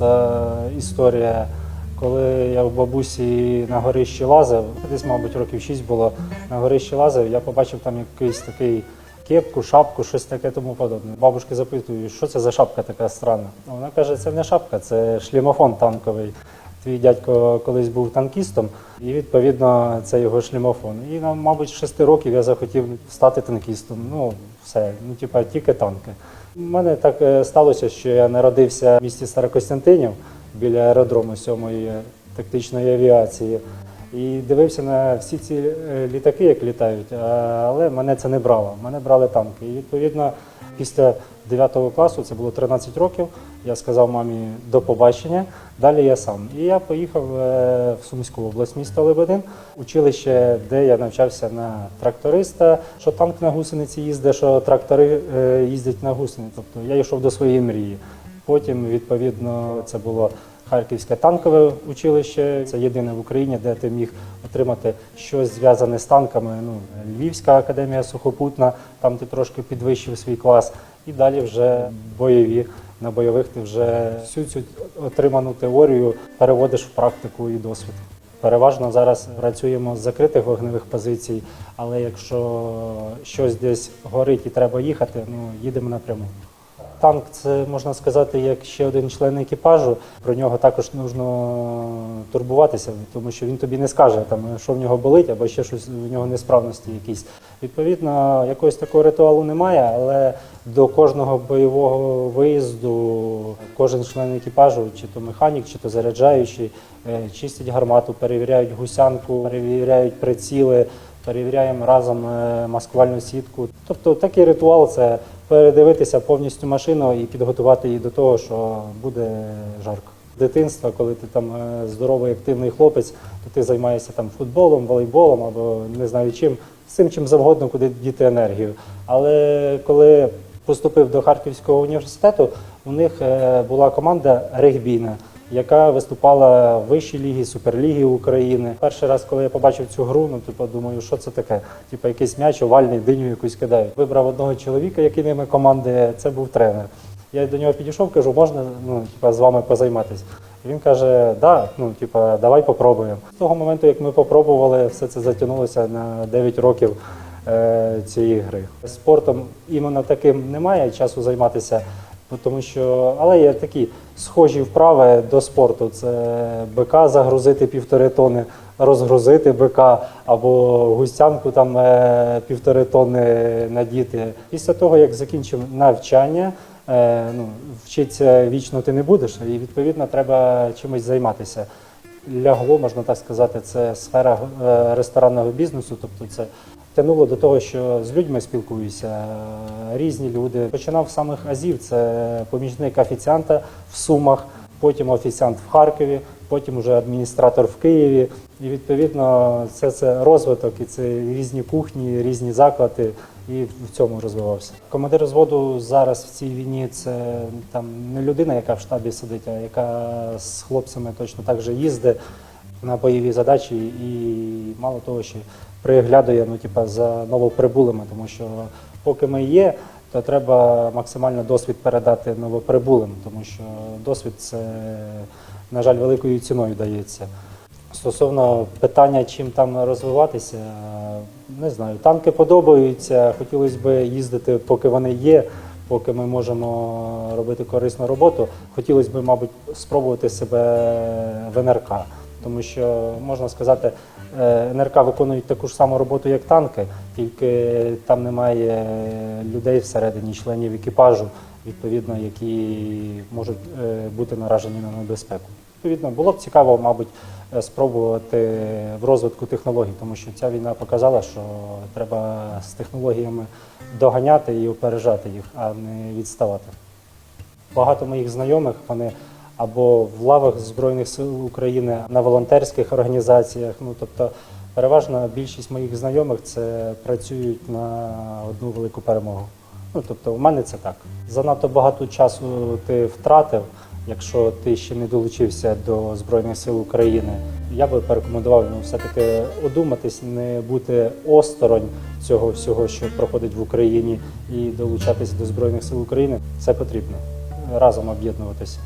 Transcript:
особиста історія. Коли я в бабусі на горищі лазив, десь, мабуть, років 6 було, на горищі лазив, я побачив там якийсь такий кепку, шапку, щось таке тому подобне. Бабушки запитують, що це за шапка така странна. Вона каже, це не шапка, це шлімофон танковий. Твій дядько колись був танкістом, і відповідно це його шлімофон. І мабуть, з шести років я захотів стати танкістом. Ну, все, ну типа тільки танки. У мене так е, сталося, що я народився в місті Старокостянтинів біля аеродрому сьомої тактичної авіації. І дивився на всі ці е, літаки, як літають, але мене це не брало. Мене брали танки. І відповідно після 9 класу, це було 13 років, я сказав мамі до побачення, далі я сам. І я поїхав е, в Сумську область, місто Лебедин, училище, де я навчався на тракториста, що танк на гусениці їздить, що трактори е, їздять на гусениці. Тобто я йшов до своєї мрії. Потім, відповідно, це було Харківське танкове училище. Це єдине в Україні, де ти міг отримати щось зв'язане з танками. Ну, Львівська академія сухопутна, там ти трошки підвищив свій клас. І далі вже бойові. На бойових ти вже всю цю отриману теорію переводиш в практику і досвід. Переважно зараз працюємо з закритих вогневих позицій, але якщо щось десь горить і треба їхати, ну їдемо напряму. Танк це можна сказати як ще один член екіпажу. Про нього також потрібно турбуватися, тому що він тобі не скаже, там, що в нього болить, або ще щось в нього несправності якісь. Відповідно, якогось такого ритуалу немає, але до кожного бойового виїзду кожен член екіпажу, чи то механік, чи то заряджаючий, е, чистять гармату, перевіряють гусянку, перевіряють приціли, перевіряємо разом е, маскувальну сітку. Тобто такий ритуал це передивитися повністю машину і підготувати її до того, що буде жарко. Дитинства, коли ти там е, здоровий, активний хлопець, то ти займаєшся там футболом, волейболом або не знаю чим, всім чим завгодно, куди діти енергію. Але коли поступив до Харківського університету, у них е, була команда регбійна, яка виступала в вищій лігі, суперлігі України. Перший раз, коли я побачив цю гру, ну типу, думаю, що це таке? Типу, якийсь м'яч, овальний, диню якусь кидають. Вибрав одного чоловіка, який ними команди, це був тренер. Я до нього підійшов, кажу, можна ну, типа, з вами позайматися. Він каже, да, ну, типа, давай попробуємо. З того моменту, як ми попробували, все це затягнулося на 9 років е, цієї гри. Спортом іменно таким немає часу займатися, тому що, але є такі схожі вправи до спорту. Це бика загрузити півтори тони, розгрузити бика або густянку там е, півтори тони надіти. Після того, як закінчив навчання, е, ну, вчитися вічно ти не будеш, і відповідно треба чимось займатися. Лягло, можна так сказати, це сфера е, ресторанного бізнесу, тобто це тянуло до того, що з людьми спілкуюся, різні люди. Починав з самих азів, це помічник офіціанта в Сумах, потім офіціант в Харкові, потім вже адміністратор в Києві. І відповідно це, це розвиток, і це різні кухні, різні заклади, і в цьому розвивався. Командир зводу зараз в цій війні це там не людина, яка в штабі сидить, а яка з хлопцями точно так же їздить на бойові задачі і мало того, що приглядує ну, типа, за новоприбулими, тому що поки ми є, то треба максимально досвід передати новоприбулим, тому що досвід це, на жаль, великою ціною дається. Стосовно питання, чим там розвиватися, не знаю. Танки подобаються, хотілося б їздити, поки вони є, поки ми можемо робити корисну роботу. Хотілося б, мабуть, спробувати себе в НРК, тому що можна сказати, е, НРК виконують таку ж саму роботу, як танки, тільки там немає людей всередині, членів екіпажу, відповідно, які можуть е, бути наражені на небезпеку. Відповідно, було б цікаво, мабуть, е, спробувати в розвитку технологій, тому що ця війна показала, що треба з технологіями доганяти і опережати їх, а не відставати. Багато моїх знайомих вони або в лавах Збройних сил України на волонтерських організаціях. Ну тобто, переважна більшість моїх знайомих це працюють на одну велику перемогу. Ну тобто, у мене це так. Занадто багато часу ти втратив, якщо ти ще не долучився до Збройних сил України. Я би порекомендував ну, все-таки одуматись, не бути осторонь цього всього, що проходить в Україні, і долучатися до Збройних сил України. Це потрібно разом об'єднуватися.